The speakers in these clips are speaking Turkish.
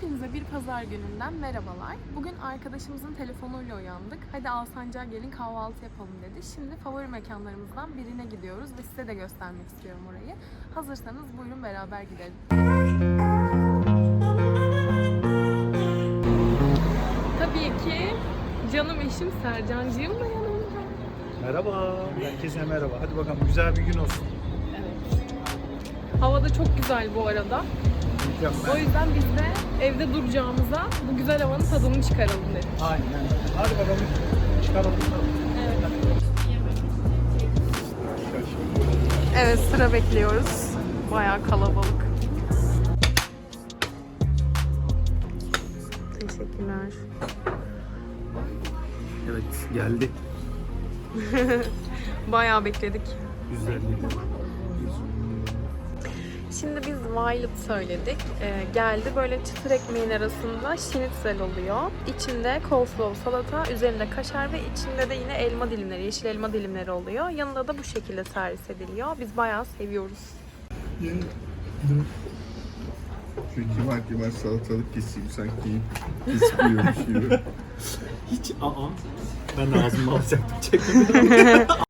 Hepinize bir pazar gününden merhabalar. Bugün arkadaşımızın telefonuyla uyandık. Hadi Alsancak'a gelin kahvaltı yapalım dedi. Şimdi favori mekanlarımızdan birine gidiyoruz ve size de göstermek istiyorum orayı. Hazırsanız buyurun beraber gidelim. Tabii ki canım eşim Sercancığım da yanımda. Merhaba, herkese merhaba. Hadi bakalım güzel bir gün olsun. Evet. Hava da çok güzel bu arada. O yüzden biz de evde duracağımıza bu güzel havanın tadını çıkaralım dedik. Aynen. Hadi bakalım çıkalım. Evet sıra bekliyoruz. Bayağı kalabalık. Teşekkürler. Evet, geldi. Bayağı bekledik. Güzelliği. Şimdi biz violet söyledik. Ee, geldi böyle çıtır ekmeğin arasında schnitzel oluyor. İçinde coleslaw salata, üzerinde kaşar ve içinde de yine elma dilimleri, yeşil elma dilimleri oluyor. Yanında da bu şekilde servis ediliyor. Biz bayağı seviyoruz. Şu kibar kibar salatalık keseyim sanki kesiyormuş gibi. Hiç aa. Ben de ağzımı alacaktım. Çekmedim.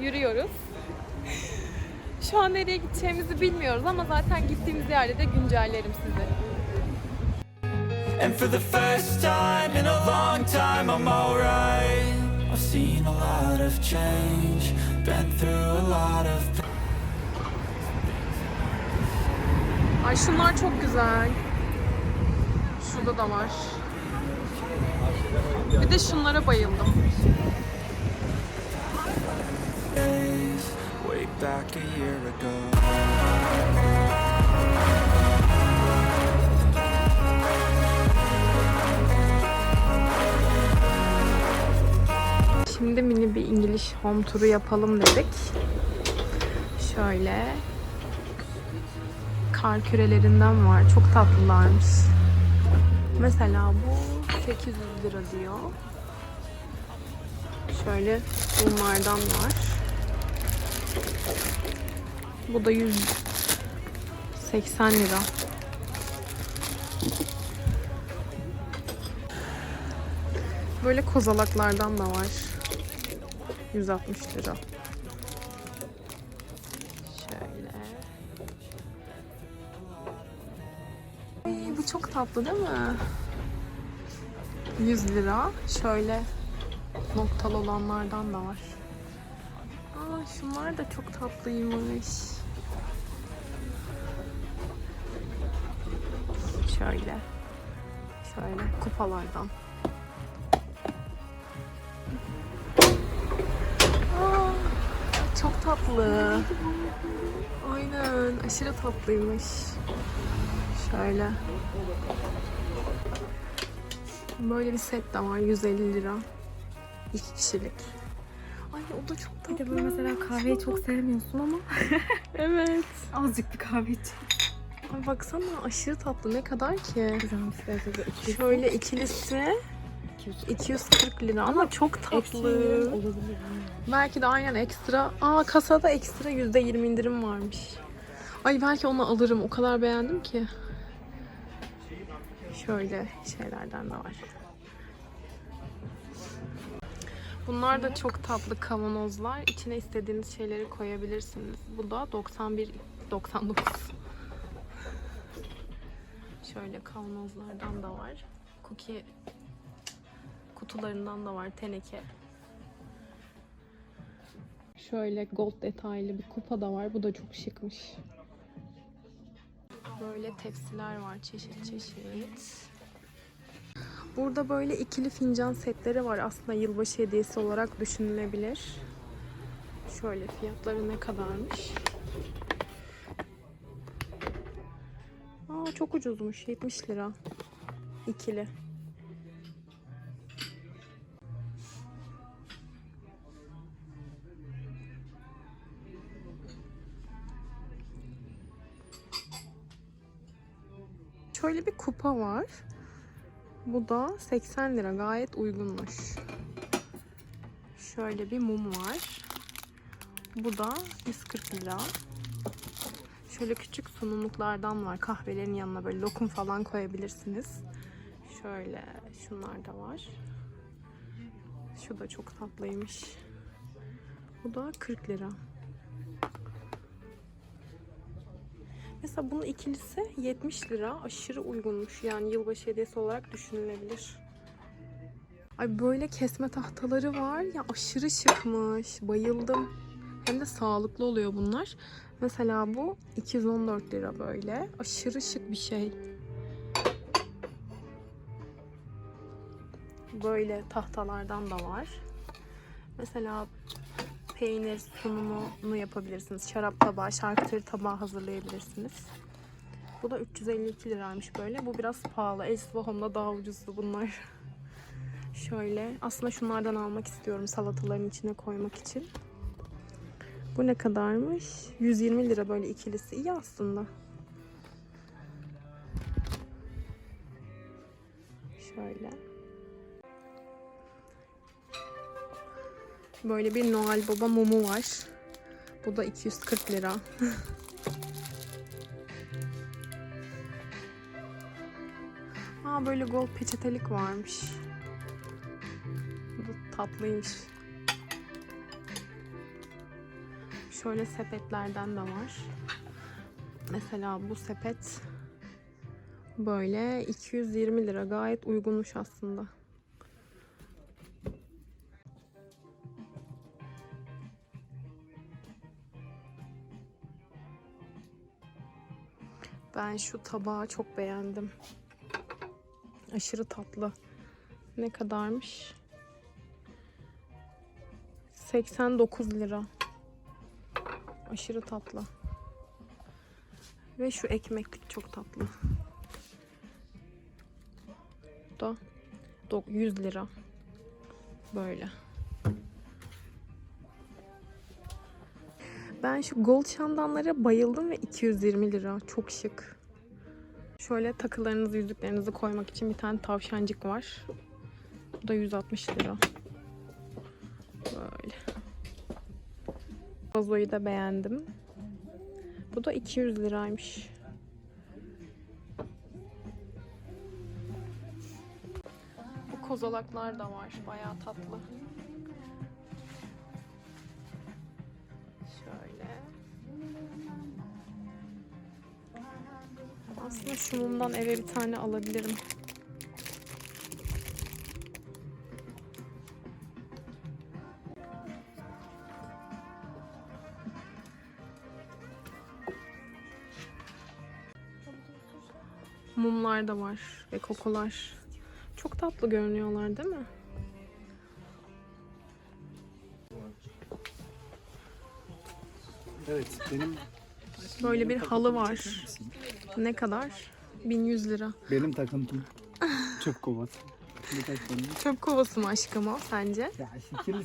Yürüyoruz. Şu an nereye gideceğimizi bilmiyoruz ama zaten gittiğimiz yerde de güncellerim sizi. And for the first time in a long time, I'm alright. I've seen a lot of change, been through a lot of Ay şunlar çok güzel. Şurada da var. Bir de şunlara bayıldım. Days, way back a year ago. Şimdi mini bir İngiliz home turu yapalım dedik. Şöyle kar kürelerinden var. Çok tatlılarmış. Mesela bu 800 lira diyor. Şöyle bunlardan var. Bu da 180 lira. Böyle kozalaklardan da var. 160 lira. Şöyle. Bu çok tatlı değil mi? 100 lira. Şöyle noktalı olanlardan da var. Aa, şunlar da çok tatlıymış. Şöyle. Şöyle kupalardan. Aa, çok tatlı. Aynen. Aşırı tatlıymış. Şöyle. Böyle bir set de var. 150 lira. İki kişilik. Ay o da çok tatlı. Bir de böyle mesela kahveyi çok sevmiyorsun ama Evet. azıcık bir kahve iç. Ay baksana aşırı tatlı. Ne kadar ki? Şöyle ikilisi 240 lira ama çok tatlı. Belki de aynen ekstra. Aa kasada ekstra %20 indirim varmış. Ay belki onu alırım. O kadar beğendim ki. Şöyle şeylerden de var. Bunlar da çok tatlı kavanozlar. İçine istediğiniz şeyleri koyabilirsiniz. Bu da 91 99. Şöyle kavanozlardan da var. Cookie kutularından da var teneke. Şöyle gold detaylı bir kupa da var. Bu da çok şıkmış. Böyle tepsiler var çeşit çeşit. Burada böyle ikili fincan setleri var. Aslında yılbaşı hediyesi olarak düşünülebilir. Şöyle fiyatları ne kadarmış? Aa, çok ucuzmuş. 70 lira. İkili. Şöyle bir kupa var. Bu da 80 lira. Gayet uygunmuş. Şöyle bir mum var. Bu da 140 lira. Şöyle küçük sunumluklardan var. Kahvelerin yanına böyle lokum falan koyabilirsiniz. Şöyle şunlar da var. Şu da çok tatlıymış. Bu da 40 lira. Mesela bunun ikilisi 70 lira. Aşırı uygunmuş. Yani yılbaşı hediyesi olarak düşünülebilir. Ay böyle kesme tahtaları var ya aşırı şıkmış. Bayıldım. Hem de sağlıklı oluyor bunlar. Mesela bu 214 lira böyle. Aşırı şık bir şey. Böyle tahtalardan da var. Mesela peynir sunumunu yapabilirsiniz. Şarap tabağı, şarküteri tabağı hazırlayabilirsiniz. Bu da 352 liraymış böyle. Bu biraz pahalı. Elsva daha ucuzdu bunlar. Şöyle. Aslında şunlardan almak istiyorum salataların içine koymak için. Bu ne kadarmış? 120 lira böyle ikilisi. İyi aslında. Şöyle. Böyle bir Noel Baba mumu var. Bu da 240 lira. Aa böyle gold peçetelik varmış. Bu tatlıymış. Şöyle sepetlerden de var. Mesela bu sepet böyle 220 lira. Gayet uygunmuş aslında. Ben şu tabağı çok beğendim. Aşırı tatlı. Ne kadarmış? 89 lira. Aşırı tatlı. Ve şu ekmeklik çok tatlı. Bu da dok- 100 lira. Böyle. Ben şu gold şamdanlara bayıldım ve 220 lira. Çok şık. Şöyle takılarınızı, yüzüklerinizi koymak için bir tane tavşancık var. Bu da 160 lira. Böyle. Vazoyu da beğendim. Bu da 200 liraymış. Bu kozalaklar da var. Bayağı tatlı. Şöyle. Aslında şu mumdan eve bir tane alabilirim. Mumlar da var ve kokular. Çok tatlı görünüyorlar değil mi? Evet benim Böyle bir halı var. Ne kadar? 1100 lira. benim takıntım çöp kovası. Bir takıntım. Çöp kovası mı aşkım o sence? Ya işte kirli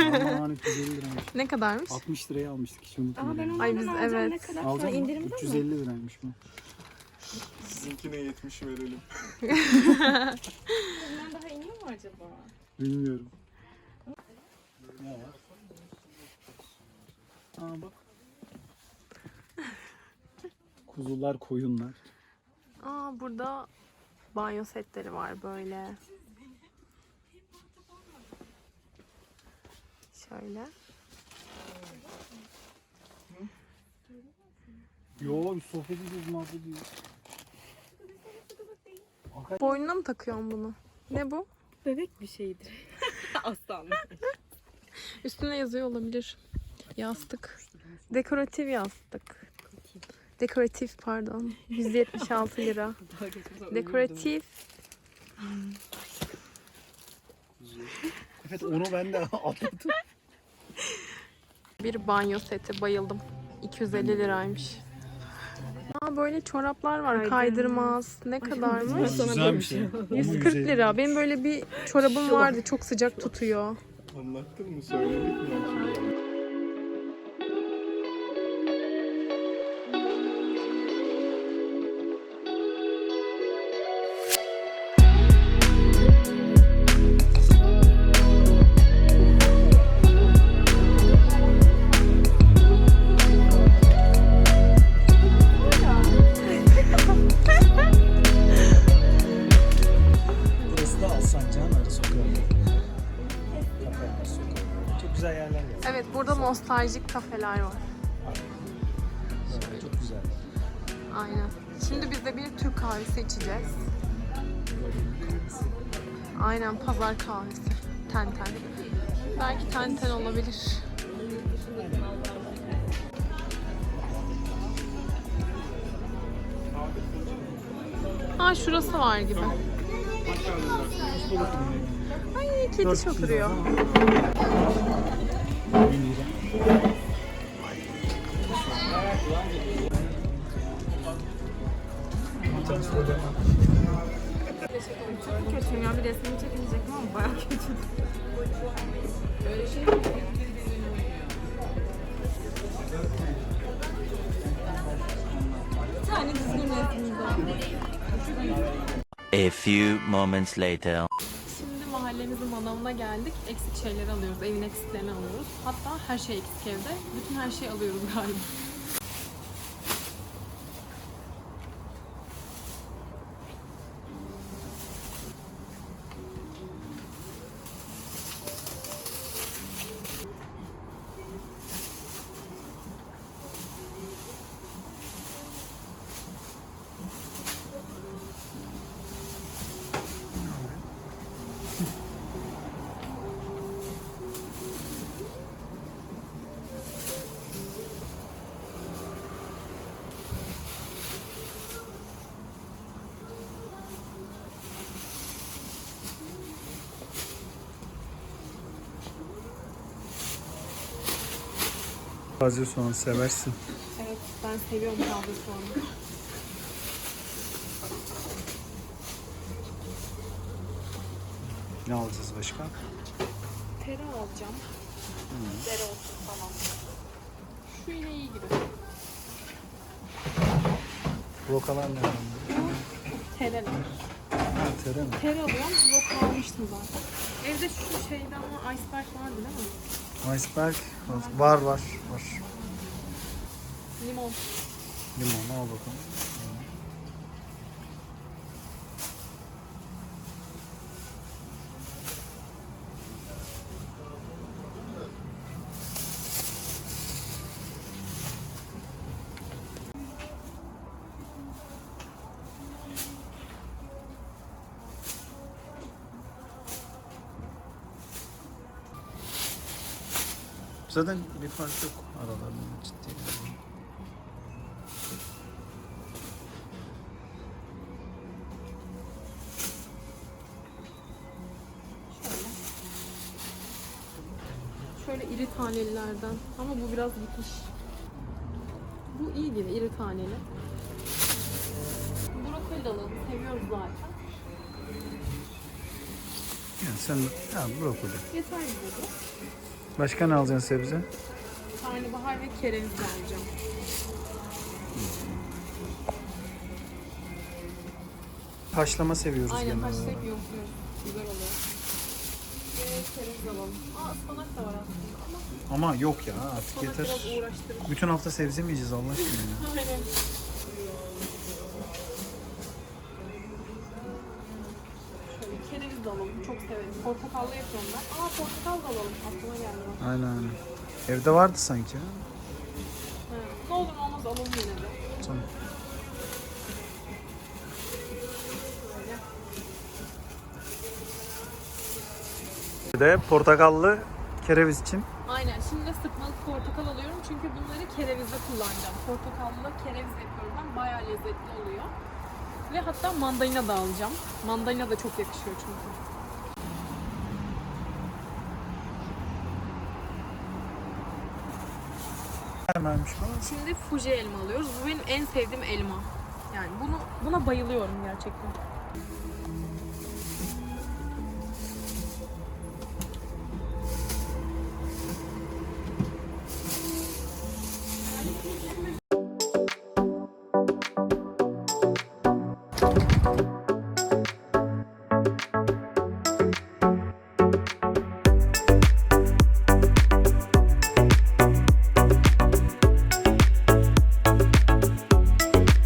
ya. Aman 350 liraymış. Ne kadarmış? 60 liraya almıştık hiç unutmuyorum. Aa ben ondan Ay biz alacağım. evet. Ne kadar? Alacağım Sana mı? indirimde mi? 350 liraymış bu. Sizinkine 70 verelim. Ondan daha iyi mi acaba? Bilmiyorum. Ne var? Aa bak. Kuzular, koyunlar. Aa burada banyo setleri var böyle. Şöyle. Yo, sohbet ediyoruz, muhabbet ediyoruz. Boynuna mı takıyorsun bunu? Ne bu? Bebek bir şeydir. Aslan. Üstüne yazıyor olabilir. Yastık. Dekoratif yastık. Dekoratif pardon. 176 lira. Dekoratif. Evet, onu ben de atladım. Bir banyo seti bayıldım. 250 liraymış. Böyle çoraplar var. Kaydırmaz. Ne kadarmış? Güzel bir şey. 140 lira. Benim böyle bir çorabım vardı. Çok sıcak tutuyor. Anlattın mı? Söyledik mi? Burada nostaljik kafeler var. Çok güzel. Aynen. Şimdi biz de bir Türk kahvesi içeceğiz. Aynen pazar kahvesi. Tenten. Belki tenten olabilir. Ha şurası var gibi. Ay kedi şokuruyor. Few moments later. Şimdi mahallemizin manavına geldik. Eksik şeyleri alıyoruz. Evin eksiklerini alıyoruz. Hatta her şey eksik evde. Bütün her şeyi alıyoruz galiba. Taze soğan seversin. Evet ben seviyorum taze soğanı. Ne alacağız başka? Tere alacağım. Dereotu falan. Şu yine iyi gibi. Rokalar nereden? Tereler. Ha, tere mi? Tere alıyorum. Yok almıştım zaten. Evde şu şeyde ama iceberg vardı değil mi? Iceberg var var var. Limon. Limon al bakalım. Zaten bir fark yok aralarında ciddi. yani. Şöyle iri tanelilerden. Ama bu biraz bitmiş. Bu iyi gibi iri taneli. Brokoli de alalım. Seviyoruz zaten. Yani sen ha, brokoli. Yeter bize bu. Başka ne alacaksın sebze? Karnabahar ve kereviz alacağım. Haşlama seviyoruz Aynen genel haşlayıp olarak. yoğurtluyoruz. Güzel oluyor. Ve kereviz alalım. Aa ıspanak da var aslında ama Ama yok ya artık ıspanak yeter. biraz. Bütün hafta sebze mi yiyeceğiz Allah aşkına ya? Aynen. Severim. Portakallı yapıyorum ben. Aa portakal da alalım. Aklıma geldi bak. Aynen aynen. Evde vardı sanki ha. Ha, Ne olur ne olmaz alalım yine de. Tamam. Bir de portakallı kereviz için. Aynen. Şimdi de sıkmalık portakal alıyorum. Çünkü bunları kerevizde kullanacağım. Portakallı kereviz yapıyorum ben. Bayağı lezzetli oluyor. Ve hatta mandalina da alacağım. Mandalina da çok yakışıyor çünkü. Elmaymış bu? Şimdi Fuji elma alıyoruz. Bu benim en sevdiğim elma. Yani bunu buna bayılıyorum gerçekten.